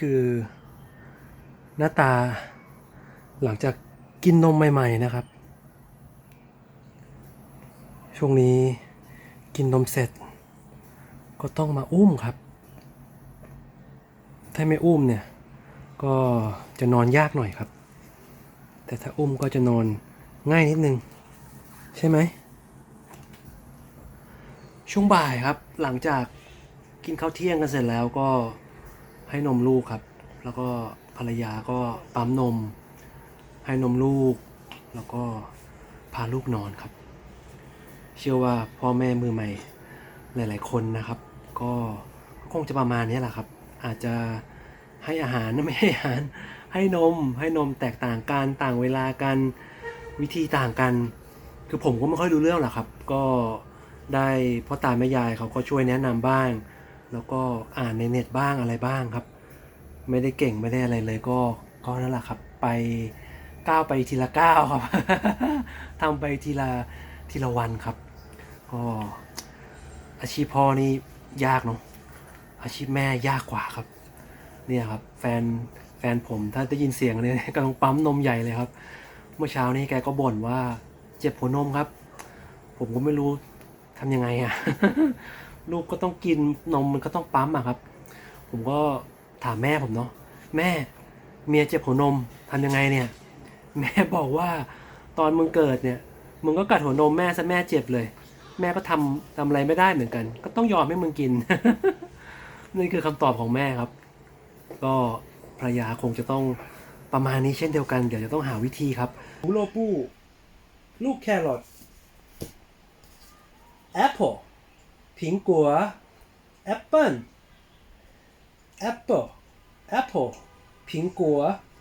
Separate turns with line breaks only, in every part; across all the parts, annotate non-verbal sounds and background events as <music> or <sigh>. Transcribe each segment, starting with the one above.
คือหน้าตาหลังจากกินนมใหม่ๆนะครับ ช่วงนี้กินนมเสร็จ ก็ต้องมาอุ้มครับ ถ้าไม่อุ้มเนี่ย ก็จะนอนยากหน่อยครับ แต่ถ้าอุ้มก็จะนอนง่ายนิดนึง ใช่ไหม ช่วงบ่ายครับหลังจากกินข้าวเที่ยงกันเสร็จแล้วก็ ให้นมลูกครับ แล้วก็ภรรยาก็ปั๊มนม ให้นมลูก แล้วก็พาลูกนอนครับ เชื่อว่าพ่อแม่มือใหม่หลาย ๆ คนนะครับ ก็คงจะประมาณนี้แหละครับ อาจจะให้อาหารไม่ให้อาหาร ให้นม ให้นมแตกต่างกันต่างเวลากันวิธีต่างกัน คือผมก็ไม่ค่อยรู้เรื่องหรอกครับ ก็ได้พ่อตาแม่ยายเขาก็ช่วยแนะนำบ้าง แล้วก็อ่านในเน็ตบ้างอะไรบ้างครับ ไม่ได้เก่งไม่ได้อะไรเลยก็ก็นั่นแหละครับ ไปก้าวไปทีละก้าวครับทำไปทีละทีละวันครับ ก็อาชีพพ่อนี่ยากเนาะอาชีพแม่ยากกว่าครับ เนี่ยครับ แฟนแฟนผมถ้าได้ยินเสียงเนี่ยกำลังปั๊มนมใหญ่เลยครับ เมื่อเช้านี้แกก็บ่นว่าเจ็บหัวนมครับ ผมก็ไม่รู้ทำยังไงอะ ลูกก็ต้องกินนมมันก็ต้องปั๊มอะครับ ผมก็ถามแม่ผมเนาะแม่เมียเจ็บหัวนมทำยังไงเนี่ย แม่บอกว่าตอนมึงเกิดเนี่ย มึงก็กัดหัวนมแม่ซะแม่เจ็บเลย แม่ก็ทำทำอะไรไม่ได้เหมือนกัน ก็ต้องยอมให้มึงกิน นี่คือคำตอบของแม่ครับ ก็ภรรยาคงจะต้องประมาณนี้เช่นเดียวกัน เดี๋ยวจะต้องหาวิธีครับหูโลปูลูกแครอทแอปเปิล 苹果，apple apple apple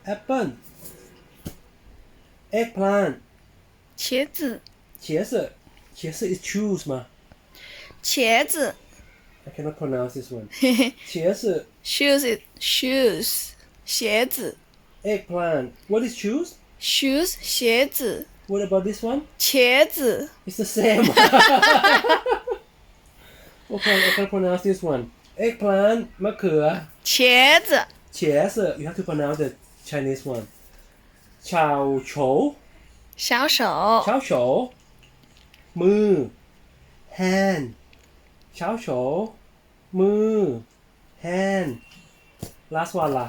apple eggplant. is choose 吗？
茄子。
I cannot pronounce this one. <laughs> 茄子。
Shoes is shoes.
eggplant. What is shoes?
Shoes 鞋子。
What about this one?
茄子。
It's the same. <laughs> okay, I can pronounce this one. Eggplant, มะเขือ
茄子
茄子 You have to pronounce the Chinese one. ชาวโฉ
小手
ชาวโฉมือ hand ชาวโฉมือ hand last one ล่ะ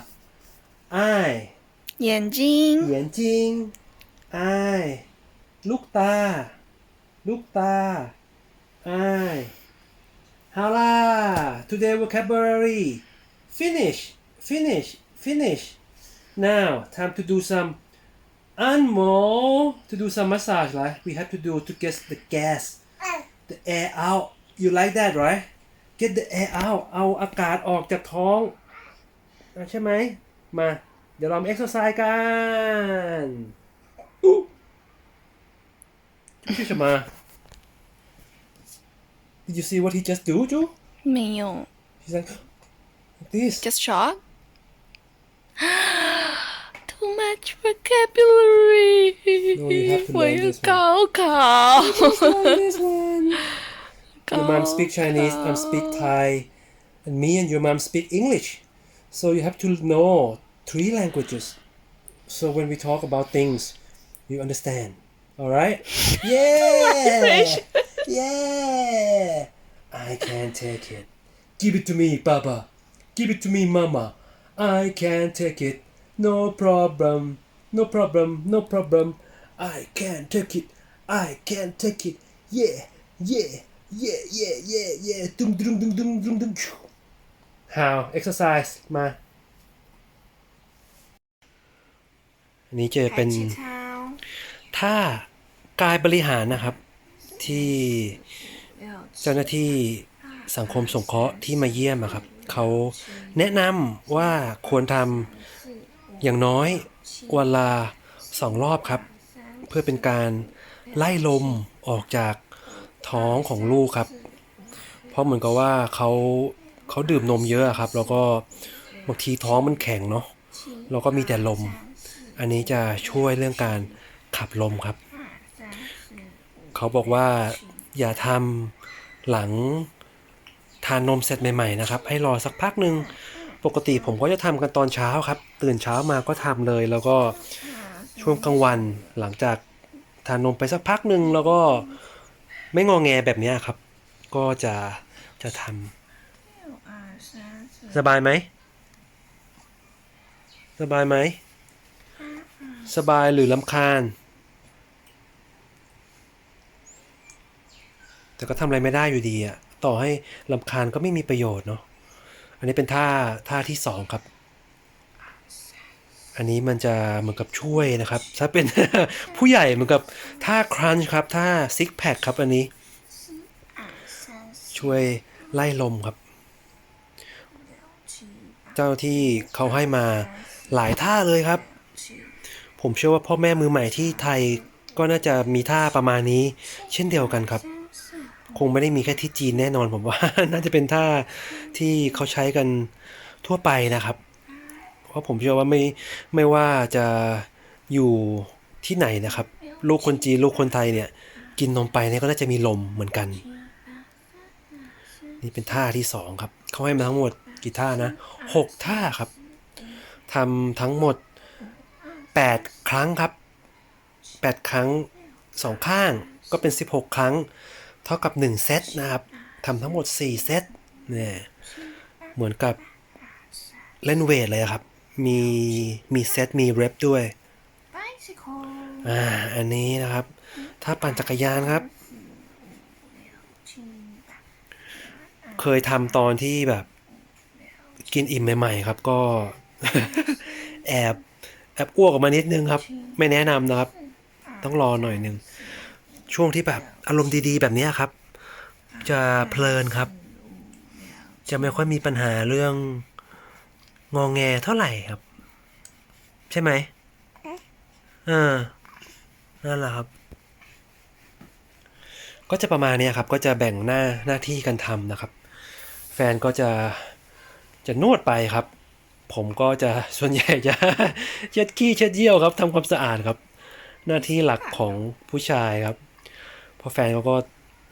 eye
眼睛
眼睛 eye ลูกตา ลูกตา eye Hala! Today vocabulary. Finish, finish, finish. Now, time to do some animal. To do some massage, Like We have to do to get the gas, the air out. You like that, right? Get the air out. เอาอากาศออกจากท้องใช่ไหม มา เดี๋ยวเราเอ็กซ์ไซส์กัน Tschüss, Did you see what he just do, Ju?
没有
He's like, like <gasps> this.
just shock <gasps> too much vocabulary
No, you have to
我
learn
要
this one.
高考
Learn this one. <laughs> Your mom speak Chinese, I
高
speak
考
Thai, and me and your mom speak English. So you have to know three languages. So when we talk about things, you understand. All right? <laughs> Yeah! Yeah! I can't take it. Give it to me, Baba. Give it to me, Mama. I can't take it. No problem. No problem. No problem. I can't take it. I can't take it. Yeah. Yeah. Yeah. Yeah. Yeah. Yeah. Dum dum dum dum dum dum. How exercise มาอันนี้จะเป็น
操
ท่ากายบริหารนะครับ ที่เจ้าหน้าที่สังคมสงเคราะห์ที่มาเยี่ยมครับเขาแนะนำว่าควรทำอย่างน้อยวันละสองรอบครับ เพื่อเป็นการไล่ลมออกจากท้องของลูกครับ เพราะเหมือนกับว่าเขาเขาดื่มนมเยอะครับ แล้วก็บางทีท้องมันแข็งเนาะแล้วก็มีแต่ลม อันนี้จะช่วยเรื่องการขับลมครับ เขาบอกว่าอย่าทำหลังทานนมเสร็จใหม่ๆนะครับ ให้รอสักพักหนึ่งปกติผมก็จะทำกันตอนเช้าครับ ตื่นเช้ามาก็ทำเลย แล้วก็ช่วงกลางวันหลังจากทานนมไปสักพักหนึ่งแล้วก็ไม่งอแงแบบนี้ครับ ก็จะจะทำสบายไหมสบายไหมสบายหรือลำคาญ แต่ก็ทำอะไรไม่ได้อยู่ดีอะต่อให้ลำคาญก็ไม่มีประโยชน์เนาะอันนี้เป็นท่าท่าที่สองครับ อันนี้มันจะเหมือนกับช่วยนะครับ ถ้าเป็นผู้ใหญ่เหมือนกับท่าครันช์ครับท่าซิกแพคครับอันนี้ ช่วยไล่ลมครับ เจ้าที่เขาให้มาหลายท่าเลยครับ ผมเชื่อว่าพ่อแม่มือใหม่ที่ไทยก็น่าจะมีท่าประมาณนี้ เช่นเดียวกันครับ คงไม่ได้มีแค่ที่จีนแน่นอนผมว่า น่าจะเป็นท่าที่เขาใช้กันทั่วไปนะครับ เพราะผมเชื่อว่าไม่ไม่ว่าจะอยู่ที่ไหนนะครับ ลูกคนจีนลูกคนไทยเนี่ย กินนมไปเนี่ยก็น่าจะมีลมเหมือนกัน นี่เป็นท่าที่สองครับเขาให้มาทั้งหมดกี่ท่านะหกท่าครับทำทั้งหมดแปดครั้งครับแปดครั้งสองข้างก็เป็นสิบหกครั้ง เท่ากับหนึ่งเซตนะครับทำทั้งหมดสี่เซตเนี่ยเหมือนกับเล่นเวทเลยครับ มีมีเซตมีเรปด้วย
bicycle
อ่าอันนี้นะครับ ถ้าปั่นจักรยานครับ เคยทำตอนที่แบบ กินอิ่มใหม่ๆครับ ก็ แอบแอบอ้วกออกมานิดนึงครับ ไม่แนะนำนะครับ ต้องรอหน่อยหนึ่ง ช่วงที่แบบอารมณ์ดีๆ แบบนี้ครับ จะเพลินครับ จะไม่ค่อยมีปัญหาเรื่องงองแงเท่าไหร่ครับ ใช่ไหมเออนั่นแหละครับ ก็จะประมาณนี้ครับ ก็จะแบ่งหน้าหน้าที่กันทำนะครับ แฟนก็จะจะนวดไปครับ ผมก็จะส่วนใหญ่จะเช็ดขี้เช็ดเยี่ยวครับทำความสะอาดครับ หน้าที่หลักของผู้ชายครับ พราแฟนเขาก็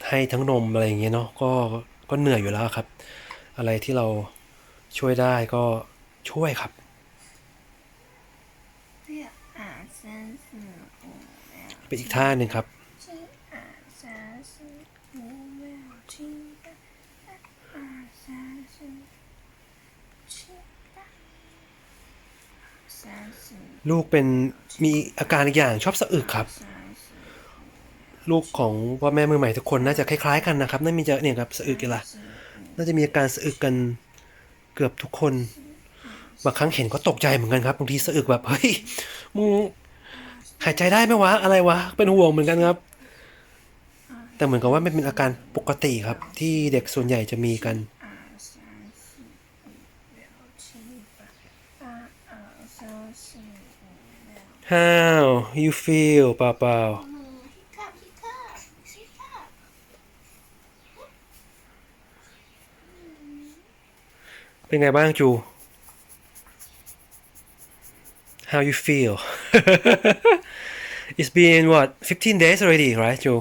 ให้ทั้งนมอะไรอย่างเงี้ยเนาะก็ก็เหนื่อยอยู่แล้วครับ อะไรที่เราช่วยได้ก็ช่วยครับไปอีกท่าหนึ่งครับ ลูกเป็นมีอาการอีกอย่างชอบสะอึกครับ ลูกของพ่อแม่มือใหม่ทุกคนน่าจะคล้ายๆกันนะครับน่ามีจะเนี่ยครับสะอึกกันละน่าจะมีอาการสะอึกกันเกือบทุกคนบางครั้งเห็นก็ตกใจเหมือนกันครับบางทีสะอึกแบบเฮ้ยมึงหายใจได้ไหมวะอะไรวะเป็นห่วงเหมือนกันครับ แต่เหมือนกับว่าไม่เป็นอาการปกติครับ ที่เด็กส่วนใหญ่จะมีกัน
ฮา
ว you feel เปล่า
ๆ
เป็นไงบ้างจู How you feel <laughs> It's been what 15 days already right จู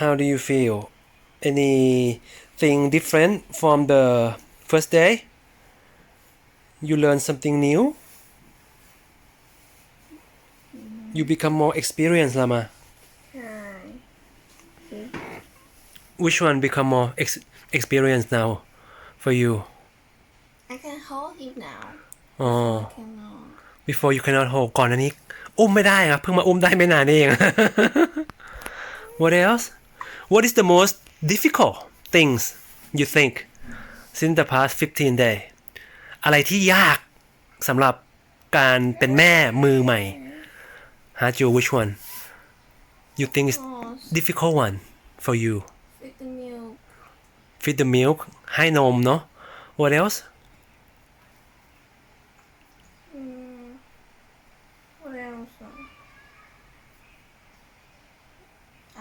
How do you feel? Anything different from the first day? You learn something new? You become more experienced, Lama. Which one become more ex- experienced now For you?
I can hold him now.
Oh,
Cannot.
before you cannot hold ก่อนอันนี้ อุ้มไม่ได้ครับ เพิ่งมาอุ้มได้ไม่นานเอง What else? What is the most difficult things you think since the past 15 day อะไรที่ยากสำหรับการเป็นแม่มือใหม่ฮะจู which one you think is
Oh,
difficult one for you
with the milk.
Feed the milk ให้นมเนาะ what else
Mm, what else?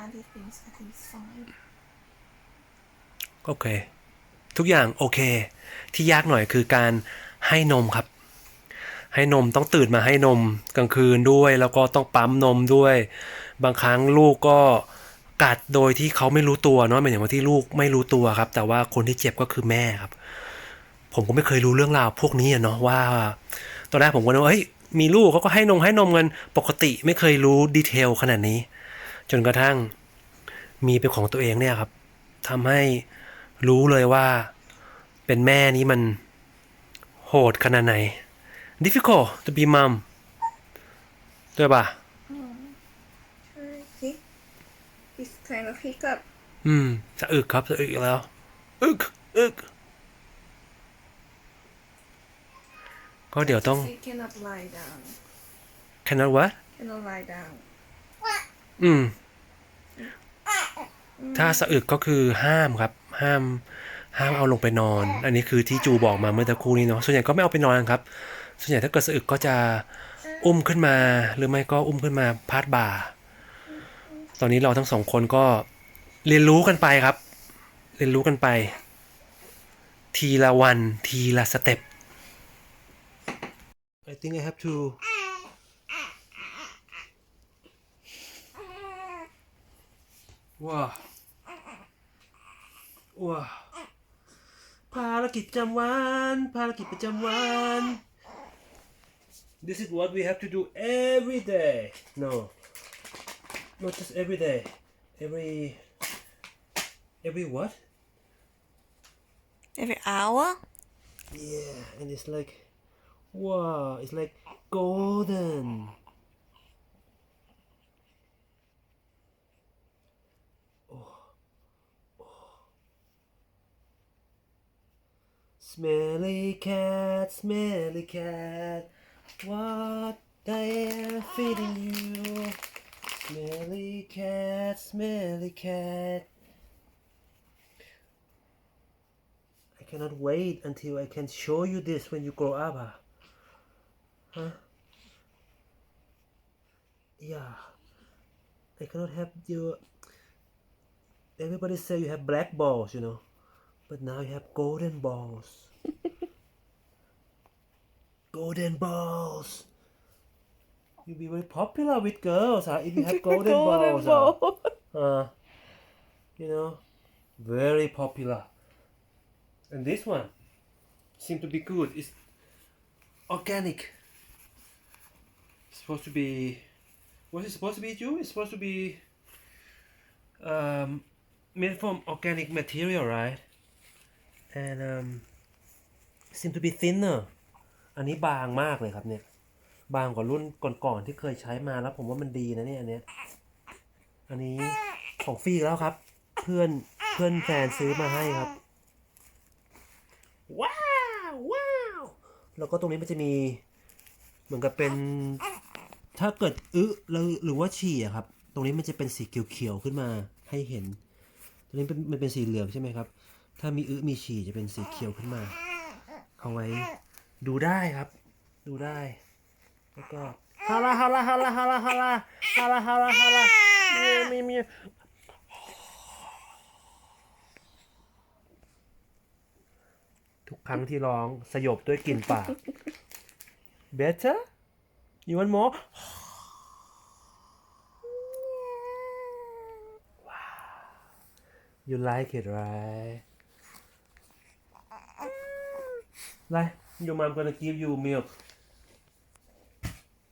Other things I think is fine.
โอเค ทุกอย่างโอเค ที่ยากหน่อยคือการให้นมครับ ให้นมต้องตื่นมาให้นมกลางคืนด้วย แล้วก็ต้องปั๊มนมด้วย บางครั้งลูกก็ กัดโดยที่เขาไม่รู้ตัวเนาะหมายถึงว่าที่ลูกไม่รู้ตัวครับ แต่ว่าคนที่เจ็บก็คือแม่ครับ ผมก็ไม่เคยรู้เรื่องราวพวกนี้เนาะว่า ตอนแรกผมก็นึกว่าเฮ้ยมีลูกเขาก็ให้นมให้นมกันปกติไม่เคยรู้ดีเทลขนาดนี้ จนกระทั่งมีเป็นของตัวเองเนี่ยครับทำให้รู้เลยว่า เป็นแม่นี้มันโหดขนาดไหน difficult to be mom ด้วยป่ะ
ใช่สิ this kind of hiccup
อืมสะอึกครับสะอึกอีกแล้ว อึกอึกก็เดี๋ยวต้อง
she cannot lie down
cannot what
cannot lie down
อืม ถ้าสะอึกก็คือห้ามครับ ห้าม ห้ามเอาลงไปนอน อันนี้คือที่จูบอกมาเมื่อตะครู่นี้เนาะส่วนใหญ่ก็ไม่เอาไปนอนครับ ส่วนใหญ่ถ้าเกิดสะอึกก็จะอุ้มขึ้นมา หรือไม่ก็อุ้มขึ้นมาพาดบ่า ตอนนี้เราทั้งสองคนก็เรียนรู้กันไปครับ เรียนรู้กันไป ทีละวันทีละสเต็ป I think I have to ว้าว้าภารกิจประจำวัน ภารกิจประจำวัน This is what we have to do every day no not just every day. Every every what?
Every hour?
Yeah and it's like wow it's like golden. Oh, oh. Smelly cat, smelly cat, what I am feeding you. Smelly cat, smelly cat. I cannot wait until I can show you this when you grow up. ah. Huh? Yeah. I cannot have your. Everybody say you have black balls, you know. But now you have golden balls. <laughs> golden balls. You'll be very popular with girls huh, if you have golden, <laughs> balls. huh? <laughs> Uh, you know, very popular. And this one seem to be good. It's organic. It's supposed to be. What's it supposed to be, Ju? It's supposed to be um, made from organic material, right? and um, seem to be thinner อันนี้บางมากเลยครับเนี่ย บางกว่ารุ่นก่อนๆที่เคยใช้มาแล้ว ผมว่ามันดีนะเนี่ยอันเนี้ยอันนี้ของฟรีอีกแล้วครับ เพื่อนเพื่อนแฟนซื้อมาให้ครับ ว้าวว้าวแล้วก็ตรงนี้มันจะมี เหมือนกับเป็น ถ้าเกิดอึหรือหรือว่าฉี่อะครับ ตรงนี้มันจะเป็นสีเขียวๆขึ้นมาให้เห็น ตรงนี้เป็นมันเป็นสีเหลืองใช่ไหมครับ ถ้ามีอึมีฉี่จะเป็นสีเขียวขึ้นมา เอาไว้ดูได้ครับ ดูได้ แล้วก็ฮาลาฮาลาฮาลาฮาลาฮาลาฮาลาฮาลาฮาลามีมีมีทุกครั้งที่ร้องสยบด้วยกลิ่นปาก better you want more you like it right ไร your mom gonna give you milk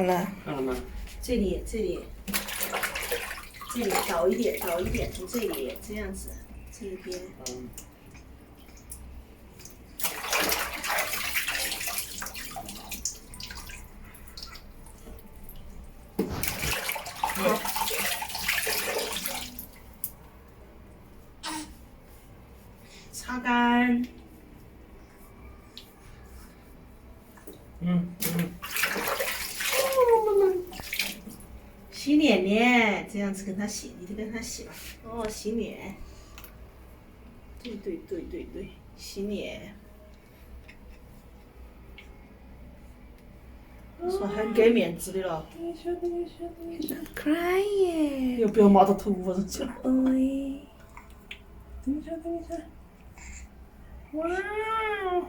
好了，
看了吗？
这里，这里，这里倒一点，倒一点，从这里这样子，这一边。
嗯。
擦干。
嗯嗯。
这样子跟他洗，你就跟他洗吧。哦，洗脸。对对对对对，洗脸。说很给面子的了。
你，Cry 耶。
又不要抹到头发上。
哎。
等一下，等一下。
Wow。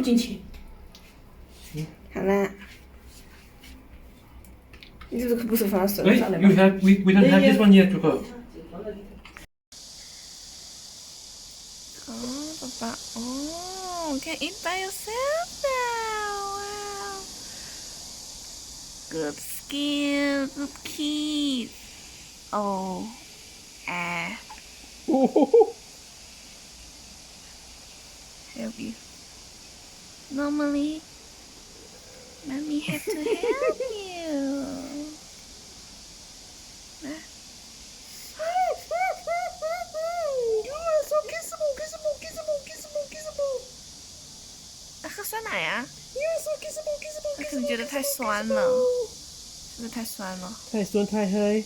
丢进去。
好啦，你这个可不是放到手
Wait,
上的
you
吗
？have we we don't have this one yet, Coco.
哦，爸爸，哦，can eat by yourself now. Wow. Good skill, good kid. Oh, ah. Help you. Normally, mommy have to help you. Nah. You are so kissable, kissable, kissable, kissable, kissable. 啊，喝酸奶啊
You are so kissable, kissable,
他可能觉得太酸了，是不是太酸了？
太酸太黑。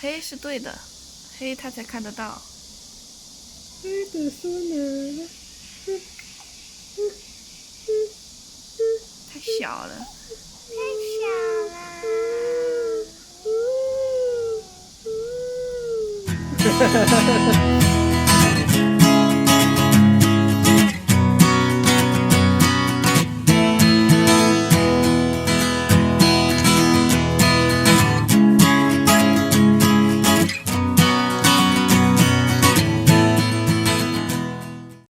黑是对的，黑他才看得到。
黑的酸奶。
太小了。太小
了。<laughs>